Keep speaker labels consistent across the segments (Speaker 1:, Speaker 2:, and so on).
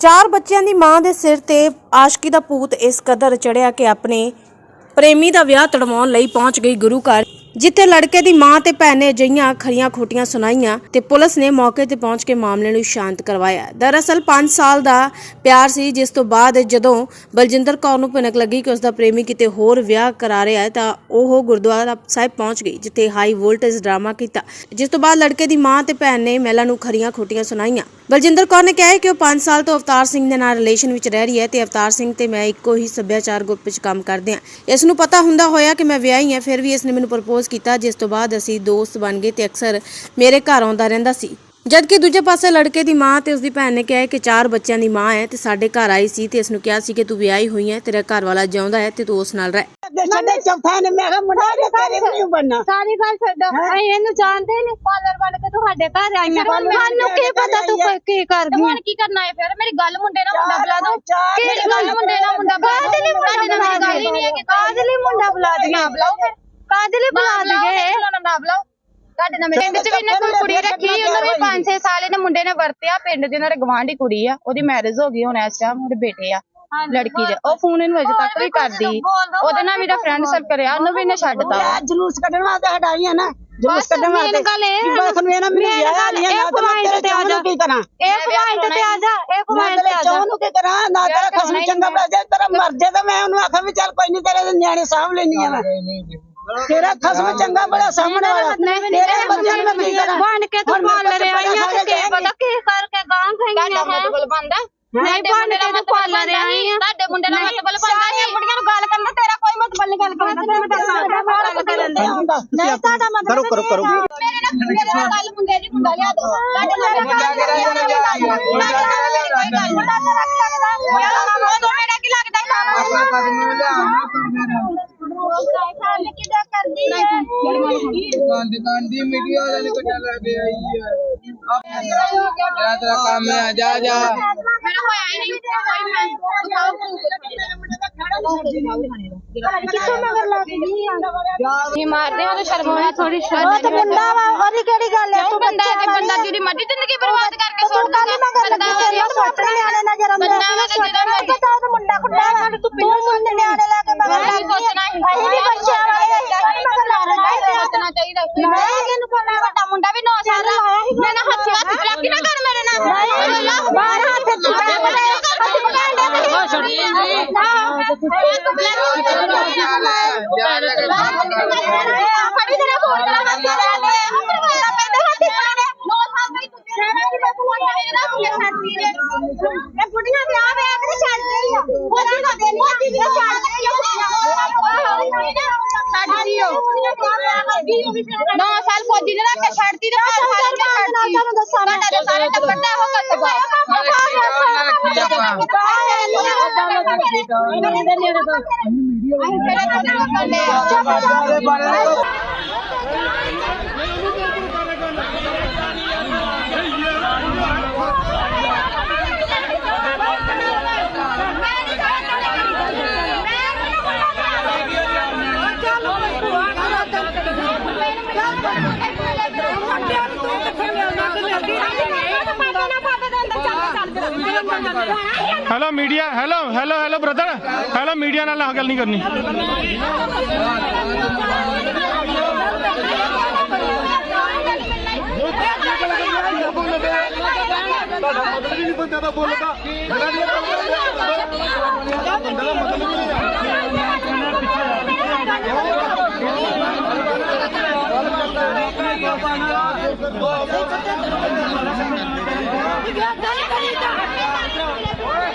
Speaker 1: ਚਾਰ ਬੱਚਿਆਂ ਦੀ ਮਾਂ ਦੇ ਸਿਰ ਤੇ ਆਸ਼ਕੀ ਦਾ ਭੂਤ ਇਸ ਕਦਰ ਚੜਿਆ ਕਿ ਆਪਣੇ ਪ੍ਰੇਮੀ ਦਾ ਵਿਆਹ ਤੜਵਾਉਣ ਲਈ ਪਹੁੰਚ ਗਈ ਗੁਰੂ ਘਰ। ਜਿੱਥੇ ਲੜਕੇ ਦੀ ਮਾਂ ਤੇ ਭੈਣ ਨੇ ਅਜਿਹੀਆਂ ਖਰੀਆਂ ਖੋਟੀਆਂ ਸੁਣਾਈਆਂ ਤੇ ਪੁਲਿਸ ਨੇ ਮੌਕੇ ਤੇ ਪਹੁੰਚ ਕੇ ਮਾਮਲੇ ਨੂੰ ਸ਼ਾਂਤ ਕਰਵਾਇਆ। ਦਰਅਸਲ 5 ਸਾਲ ਦਾ ਪਿਆਰ ਸੀ, ਜਿਸ ਤੋਂ ਬਾਅਦ ਜਦੋਂ ਬਲਜਿੰਦਰ ਕੌਰ ਨੂੰ ਭਿਣਕ ਲੱਗੀ ਕਿ ਉਸ ਦਾ ਪ੍ਰੇਮੀ ਕਿਤੇ ਹੋਰ ਵਿਆਹ ਕਰਾ ਰਿਹਾ ਹੈ ਤਾਂ ਉਹ ਗੁਰਦੁਆਰਾ ਸਾਹਿਬ ਪਹੁੰਚ ਗਈ, ਜਿੱਥੇ ਹਾਈ ਵੋਲਟੇਜ ਡਰਾਮਾ ਕੀਤਾ, ਜਿਸ ਤੋਂ ਬਾਅਦ ਲੜਕੇ ਦੀ ਮਾਂ ਤੇ ਭੈਣ ਨੇ ਮਹਿਲਾ ਨੂੰ ਖਰੀਆਂ ਖੋਟੀਆਂ ਸੁਣਾਈਆਂ। ਬਲਜਿੰਦਰ ਕੌਰ ਨੇ ਕਿਹਾ ਕਿ ਉਹ 5 ਸਾਲ ਤੋਂ ਅਵਤਾਰ ਸਿੰਘ ਦੇ ਨਾਲ ਰਿਲੇਸ਼ਨ ਵਿੱਚ ਰਹਿ ਰਹੀ ਹੈ ਤੇ ਅਵਤਾਰ ਸਿੰਘ ਤੇ ਮੈਂ ਇੱਕੋ ਹੀ ਸੱਭਿਆਚਾਰ ਗਰੁੱਪ ਵਿੱਚ ਕੰਮ ਕਰਦੇ ਹਾਂ। ਇਸ ਨੂੰ ਪਤਾ ਹੁੰਦਾ ਹੋਇਆ ਕਿ ਮੈਂ ਵਿਆਹੀ ਹਾਂ, ਫਿਰ ਵੀ ਇਸ ਨੇ ਮੈਨੂੰ ਪ੍ਰਪੋਜ਼ ਕੀਤਾ ਜਿਸ ਤੋਂ ਬਾਅਦ ਅਸੀਂ ਦੋਸਤ ਬਣ ਗਏ ਤੇ ਅਕਸਰ ਮੇਰੇ ਘਰ ਆਉਂਦਾ ਰਹਿੰਦਾ ਸੀ। ਜਦਕਿ ਦੂਜੇ ਪਾਸੇ ਲੜਕੇ ਦੀ ਮਾਂ ਤੇ ਉਸ ਦੀ ਭੈਣ ਨੇ ਕਿਹਾ ਹੈ ਕਿ ਚਾਰ ਬੱਚਿਆਂ ਦੀ ਮਾਂ ਹੈ ਤੇ ਸਾਡੇ ਘਰ ਆਈ ਸੀ ਤੇ ਇਸ ਨੂੰ ਕਿਹਾ ਸੀ ਕਿ ਤੂੰ ਵਿਆਹੀ ਹੋਈ ਹੈ ਤੇਰਾ ਘਰ ਵਾਲਾ ਜਿਉਂਦਾ ਹੈ ਤੇ ਤੂੰ ਉਸ ਨਾਲ ਰਹਿ।
Speaker 2: ਦੇ ਸਾਡੇ ਚੌਥਾ ਨੇ ਮੈਂ ਕਿਹਾ ਮੁੰਡਾ ਤੇ ਤੇਰੇ ਵੀ ਨਹੀਂ ਬਣਨਾ।
Speaker 3: ਸਾਰੀ ਗੱਲ ਛੱਡੋ ਅਸੀਂ ਇਹਨੂੰ ਜਾਣਦੇ ਨਹੀਂ ਪਾਰਲਰ ਬਣ ਕੇ ਤੁਹਾਡੇ ਘਰ ਆਈਆਂ ਸਾਨੂੰ ਕੀ ਪਤਾ ਤੂੰ ਕੋਈ ਕੀ ਕਰਦੀ?
Speaker 4: ਹੁਣ ਕੀ ਕਰਨਾ ਹੈ ਫਿਰ? ਮੇਰੀ ਗੱਲ ਮੁੰਡੇ ਨਾਲ ਮੁੰਡਾ ਬੁਲਾ ਦੋ।
Speaker 2: ਚਾਰ
Speaker 4: ਕਿਹੜੀ ਗੱਲ ਮੁੰਡੇ ਨਾਲ ਮੁੰਡਾ ਬੁਲਾ
Speaker 3: ਕਾਹਦੇ ਲਈ ਮੁੰਡਾ
Speaker 4: ਤੁਹਾਡੇ ਨਾਲ ਮੇਰੀ ਗੱਲ ਹੀ ਨਹੀਂ ਹੈ ਕਿ
Speaker 3: ਕਾਹਦੇ ਲਈ ਮੁੰਡਾ ਬੁਲਾ ਦਈਏ?
Speaker 4: ਨਾ ਬੁਲਾਓ ਫਿਰ।
Speaker 3: ਕਾਹਦੇ ਲਈ ਬੁਲਾ ਦਈਏ
Speaker 4: ਨਾ ਨਾ ਬੁਲਾਓ। ਤੁਹਾਡੇ ਨਾਲ ਮੇਰੇ ਪਿੰਡ 'ਚ ਵੀ ਇਹਨੇ ਕੋਈ ਕੁੜੀ ਰੱਖੀ ਉਹਨੂੰ ਵੀ 5-6 ਸਾਲ ਇਹਨੇ ਮੁੰਡੇ ਨੇ ਵਰਤਿਆ ਪਿੰਡ 'ਚ ਇਹਨਾਂ ਦੇ ਗਵਾਂਢੀ ਕੁੜੀ ਆ ਉਹਦੀ ਮੈਰਿਜ ਹੋ ਗਈ ਹੁਣ ਇਸ ਟਾਈਮ ਉਹਦੇ ਬੇਟੇ ਆ ਲੜਕੀ ਦੇ। ਉਹ ਫੋਨ ਇਹਨੂੰ ਅਜੇ ਤੱਕ ਵੀ ਕਰਦੀ। ਉਹਦੇ ਨਾਲ ਮੇਰਾ ਫਰੈਂਡ ਸਰਕਲ ਆ ਉਹਨੂੰ ਵੀ ਇਹਨੇ ਛੱਡਤਾ ਵਾ।
Speaker 2: ਜਲੂਸ ਕੱਢਣ ਵਾਸਤੇ ਹਟਾਈਆਂ ਨਾ ਜਲੂਸ ਕੱਢਣ ਵਾਸਤੇ।
Speaker 4: ਗੱਲ ਇਹ
Speaker 2: ਕਿ ਬਸ ਨੂੰ ਇਹਨਾਂ ਵਿਆਹ
Speaker 3: ਗੱਲ
Speaker 2: ਨਹੀਂ
Speaker 3: ਇਹ
Speaker 2: ਨਾ ਤੇਰੇ
Speaker 3: ਤੇ ਆ ਜਾ।
Speaker 2: ਨੂੰ ਕੀ ਕਰਾਂ?
Speaker 3: ਇਹ ਪੁਆਇੰਟ ਤੇ ਆ ਜਾ ਇਹ ਪੁਆਇੰਟ ਤੇ ਆ ਜਾ।
Speaker 2: ਚਾਹ ਨੂੰ ਕੀ ਕਰਾਂ? ਨਾ ਤੇਰਾ ਖਸਮ ਚੰਗਾ ਬਣਾ ਜਾ ਤੇਰਾ ਮਰ ਜਾ ਤਾਂ ਮੈਂ ਉਹਨੂੰ ਆਖਾਂ ਵੀ ਚੱਲ ਕੋਈ ਨਹੀਂ ਤੇਰੇ ਨਿਆਣੇ ਸਾਂਭ ਲੈਣੀ ਆ ਮੈਂ। ਤੇਰਾ ਖਸਮ ਚੰਗਾ ਬੜਾ ਸਾਹਮਣੇ ਵਾਲਾ ਤੇਰੇ ਬੱਚਿਆਂ ਨੂੰ ਕੀ ਕਰਾਂ
Speaker 3: ਬਣ ਕੇ ਤੂੰ ਪਾਰਲਰ
Speaker 2: ਬੱਚੇ
Speaker 3: ਆਈਆਂ ਤੇ ਕੀ ਪਤਾ ਕੀ ਕਰਕੇ ਗਾਂ ਖਾਈਆਂ ਹੈ
Speaker 4: ਮਤਲਬ ਬੰਦਾ
Speaker 3: ਨਹੀਂ ਬਣ ਕੇ ਤੂੰ ਪਾਰਲਰ ਆਈ ਆ
Speaker 4: ਤੁਹਾਡੇ ਮੁੰਡੇ ਦਾ ਮਤਲਬ ਬੰਦਾ ਸਾਰੀਆਂ ਬੁੜੀਆਂ ਨੂੰ ਗੱਲ ਕਰਨਾ ਤੇਰਾ ਕੋਈ ਮਤਲਬ ਨਹੀਂ ਗੱਲ ਕਰਨਾ
Speaker 3: ਗੱਲ
Speaker 2: ਨਹੀਂ ਤੁਹਾਡਾ ਮਤਲਬ
Speaker 5: ਕਰੋ ਕਰੋ ਕਰੋ
Speaker 4: ਮੇਰੇ ਨਾਲ ਮੇਰੇ ਨਾਲ ਗੱਲ ਮੁੰਡੇ ਦੀ ਮੁੰਡਾ ਲਿਆ ਦੋ ਤੁਹਾਡੇ ਨਾਲ ਮੁੰਡਾ ਕਿਹੜਾ ਮੇਰਾ ਕੀ ਲੱਗਦਾ
Speaker 5: ਆਪਣਾ ਕਦਮ ਨੂੰ ਲਿਆ
Speaker 4: ਕਿਦਾਂ ਕਰਦੀ ਹੈ
Speaker 5: ਗਾਂਧੀ ਗਾਂਧੀ ਮੀਡੀਆ ਵਾਲੇ ਨੇ ਕੱਢ ਲੈ ਕੇ ਆਈ ਹੈ ਤੇਰਾ ਤੇਰਾ ਕੰਮ ਹੈ ਜਾ ਜਾ
Speaker 4: ਮੇਰਾ ਹੋਇਆ ਹੀ ਨਹੀਂ
Speaker 3: ਕਿੱਥੋਂ ਮਗਰ ਲੱਗ ਗਈ ਆ
Speaker 4: ਇਹ ਮਾਰਦੇ ਹੋ ਤਾਂ ਸ਼ਰਮ ਆਉਣਾ ਥੋੜੀ ਸ਼ਰਮ
Speaker 3: ਉਹ ਤੇ ਮੁੰਡਾ ਵਾ ਉਹਦੀ ਕਿਹੜੀ ਗੱਲ ਹੈ
Speaker 4: ਤੂੰ ਬੰਦਾ ਤੇ ਬੰਦਾ ਜਿਹੜੀ ਮੱਡੀ ਜ਼ਿੰਦਗੀ ਬਰਬਾਦ ਕਰਕੇ ਸੁੱਟ
Speaker 3: ਕੱਲ ਮਗਰ ਲੱਗੀ ਤੇਰੇ ਨੂੰ ਆਪਣੇ ਨਿਆਣੇ ਨਜ਼ਰ ਆਉਂਦੇ
Speaker 4: ਬੰਦਾ ਵਾ ਤੇ ਜਿਹੜਾ ਮਰਜ਼ੀ
Speaker 3: ਪਤਾ ਉਹ ਮੁੰਡਾ ਕੁੱਡਾ ਵਾ ਤੂੰ ਮੁੰਡੇ ਨਿਆਣੇ ਲੈ ਕੇ ਮਗਰ
Speaker 4: ਮੈਂ
Speaker 3: ਲੱਗ
Speaker 4: ਵੀ ਸੋਚਣਾ ਹੀ
Speaker 3: ਅਸੀਂ ਵੀ ਬੱਚਿਆਂ ਵਾਲੇ ਅਸੀਂ ਮਗਰ ਲਾ ਲੈਣਾ
Speaker 4: ਸੋਚਣਾ ਚਾਹੀਦਾ ਮੈਂ ਇਹਨੂੰ ਪਤਾ ਵੱਡਾ ਮੁੰਡਾ ਵੀ 9 ਸਾਲ ਦਾ ਮੈਂ ਨਾ ਹੱਥ ਹੱਥ ਚਲਾਕੀ ਨਾ ਕਰ ਮੇਰੇ ਨਾਲ
Speaker 3: ਬਾਹਰ ਹੱਥ ਚੁੱਕਾ ਬਣਾ ਹੱਥ ਪਕਾਣ ਦੇ
Speaker 4: ਨੌ ਤੇਰਾ ਫੋਨ ਕਰਾ ਹੱਥ ਲੈ ਲੈ ਪਰਵਾਹ ਪੈਂਦਾ ਹੱਥ ਫੜੀ ਦੇ 9 ਸਾਲ ਦੀ ਮੈਂ ਫੋਨ ਕਰੇ ਨਾ ਕਿ ਸਾਥੀ ਨੇ ਇਹ ਦੇਣੀ ਉਹਦੀ ਵੀ ਛੱਡ ਦੇ ਸਾਡੀ ਹੋ 9 ਸਾਲ ਫੌਜੀ ਨੇ ਰੱਖ ਕੇ ਛੱਡਤੀ ਤੇ 5 ਸਾਲ ਕੇ ਛੱਡਤੀ ਤੁਹਾਨੂੰ ਦੱਸਾਂ ਮੈਂ ਸਾਰੇ ਟੱਬਰ ਦਾ ਹੋ ਕਸਬਾ
Speaker 6: hello media hello hello hello brother hello media ਨਾਲ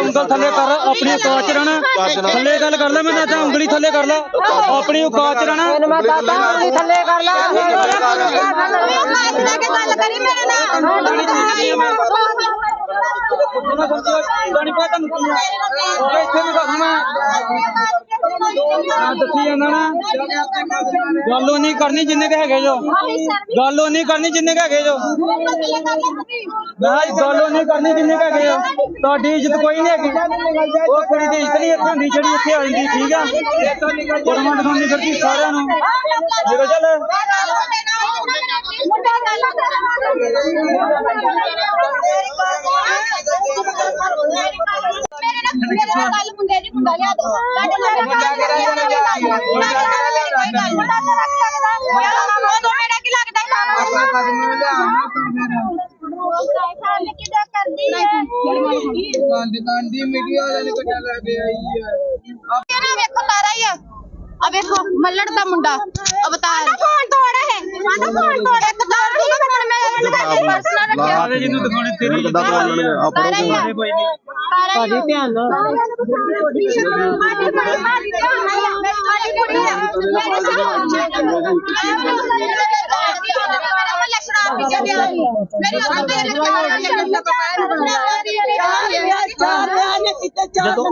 Speaker 7: ਉਂਗਲ ਥੱਲੇ ਕਰ ਆਪਣੀ ਔਕਾਤ ਚ ਰਹਿਣਾ ਥੱਲੇ ਗੱਲ ਕਰ ਲੈ ਮੈਂ ਦੱਸਦਾ ਉਂਗਲੀ ਥੱਲੇ ਕਰ ਲੈ ਆਪਣੀ ਔਕਾਤ ਚ ਰਹਿਣਾ
Speaker 3: ਮੈਂ ਦਾਦਾ ਉਂਗਲੀ ਥੱਲੇ ਕਰ ਲਾ
Speaker 4: ਗੱਲ ਕਰੀ ਮੇਰੇ ਨਾਲ
Speaker 7: ਕਿੱਥੋਂ ਨਾ ਸਮਝਿਆ ਇਦਾਂ ਨਹੀਂ ਪਤਾ ਤੁਹਾਨੂੰ ਕੀ ਆ ਉਹ ਇੱਥੇ ਵੀ ਦੱਸ ਮੈਂ ਮੈਂ ਦੱਸੀ ਜਾਂਦਾ ਨਾ। ਗੱਲ ਨਹੀਂ ਕਰਨੀ ਜਿੰਨੇ ਕ ਹੈਗੇ ਜੋ। ਗੱਲ ਨਹੀਂ ਕਰਨੀ ਜਿੰਨੇ ਕ ਹੈਗੇ ਜੋ। ਮੈਂ ਗੱਲ ਨਹੀਂ ਕਰਨੀ ਜਿੰਨੇ ਕ ਹੈਗੇ ਜੋ। ਤੁਹਾਡੀ ਇੱਜ਼ਤ ਕੋਈ ਨਹੀਂ ਹੈਗੀ। ਉਹ ਕੁੜੀ ਦੀ ਇੱਜ਼ਤ ਨਹੀਂ ਇੱਥੇ ਹੁੰਦੀ ਜਿਹੜੀ ਇੱਥੇ ਆ ਠੀਕ ਆ। ਕੁੜਮਾ ਦਿਖਾਉਂਦੀ ਫਿਰਦੀ ਸਾਰਿਆਂ ਨੂੰ। ਨਿਕਲ ਚੱਲ।
Speaker 3: ਮੇਰੇ ਨਾਲ ਗੱਲ ਮੁੰਡੇ ਦੀ ਮੁੰਡਾ ਲਿਆ ਦੋ। ਸਾਡੇ ਨਾਲ ਮੁੰਡਾ ਮੇਰਾ ਕੀ ਲੱਗਦਾ
Speaker 5: ਆਪਣਾ ਕਦਮ ਨੂੰ ਲਿਆਉਣਾ
Speaker 3: ਕਿਦਾਂ ਕਰਦੀ ਹੈ
Speaker 5: ਗਾਂਦੀ ਗਾਂਦੀ ਮੀਡੀਆ ਵਾਲਿਆਂ ਨੇ ਕੱਟਾ ਲੈ ਕੇ ਆਈ ਹੈ
Speaker 4: ਕਿਹੜਾ ਵੇਖੋ ਤਾਰਾ ਹੀ ਆ ਆ ਵੇਖੋ ਮੱਲੜ ਦਾ ਮੁੰਡਾ ਅਵਤਾਰ ਫੋਨ ਤੋੜਾ ਹੈ ਸਾਡਾ ਫੋਨ ਤੋੜਾ ਇੱਕ ਤਾਰ ਦੀ ਫੋਨ ਮੈਂ ਕਹਿੰਦੀ ਪਰਸਨਲ ਰੱਖਿਆ
Speaker 7: ਜਿਹਨੂੰ ਦਿਖਾਉਣੇ ਤੇਰੀ
Speaker 8: ਕਿੱਦਾਂ ਪਤਾ ਉਹਨਾਂ ਨੇ ਆਪੜੋ
Speaker 4: ਤਾਰਾ ਹੀ ਆ।
Speaker 7: ਕੋਈ ਨਹੀਂ
Speaker 4: ਭਾਜੀ ਧਿਆਨ ਨਾਲ
Speaker 2: ਚਾਰ